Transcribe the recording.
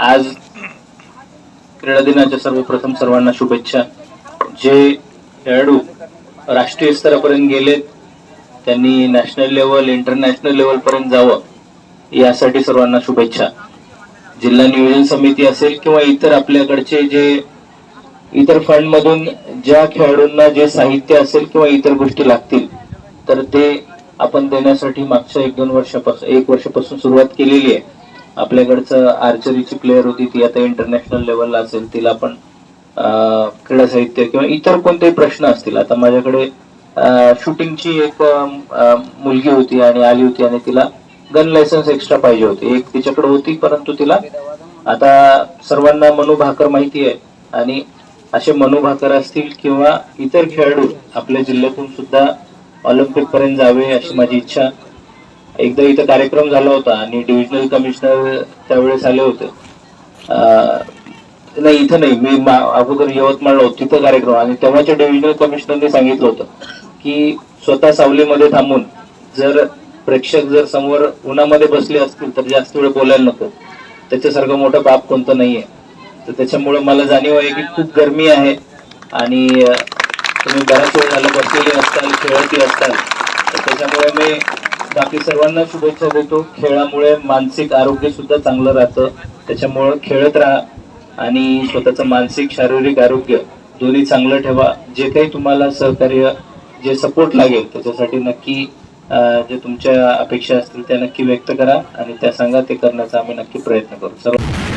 आज क्रीडा दिनाच्या सर्वप्रथम सर्वांना शुभेच्छा. जे खेळाडू राष्ट्रीय स्तरापर्यंत गेलेत त्यांनी नॅशनल लेवल इंटरनॅशनल लेवल पर्यंत जावं यासाठी सर्वांना शुभेच्छा. जिल्हा नियोजन समिती असेल किंवा इतर आपल्याकडचे जे इतर फंडमधून ज्या खेळाडूंना जे साहित्य असेल किंवा इतर गोष्टी लागतील तर ते आपण देण्यासाठी मागच्या एक दोन वर्षापासून एक वर्षापासून सुरुवात केलेली आहे. आपल्याकडचं आर्चरीची प्लेअर होती ती आता इंटरनॅशनल लेवलला असेल तिला पण क्रीडा साहित्य किंवा इतर कोणतेही प्रश्न असतील. आता माझ्याकडे शूटिंगची एक मुलगी होती आणि आली होती आणि तिला गन लायसन्स एक्स्ट्रा पाहिजे होती. एक तिच्याकडे होती परंतु तिला आता सर्वांना मनू भाकर माहिती आहे. आणि असे मनू भाकर असतील किंवा इतर खेळाडू आपल्या जिल्ह्यातून सुद्धा ऑलिम्पिक पर्यंत जावे अशी माझी इच्छा एकदा इथं कार्यक्रम झाला होता आणि डिव्हिजनल कमिशनर त्यावेळेस आले होते. नाही इथं नाही. मी मा- अगोदर यवतमाळला होतो तिथं कार्यक्रम. आणि तेव्हाच्या डिव्हिजनल कमिशनरने सांगितलं होतं की स्वतः सावलीमध्ये थांबून जर प्रेक्षक जर समोर उन्हामध्ये बसले असतील तर जास्त वेळ बोलायला नको. त्याच्यासारखं मोठं पाप कोणतं नाही आहे तर त्याच्यामुळे मला जाणीव आहे की खूप गरमी आहे आणि तुम्ही बराच वेळ झाला बसलेली असताल खेळती असताल. तर त्याच्यामुळे मी बाकी सर्वांना शुभेच्छा देतो. खेळामुळे मानसिक आरोग्य सुद्धा चांगलं राहतं. त्याच्यामुळं खेळत राहा आणि स्वतःचं मानसिक शारीरिक आरोग्य दोन्ही चांगलं ठेवा. जे काही तुम्हाला सहकार्य जे सपोर्ट लागेल त्याच्यासाठी नक्की जे तुमच्या अपेक्षा असतील त्या नक्की व्यक्त करा आणि त्या सांगा ते करण्याचा आम्ही नक्की प्रयत्न करू. सर्व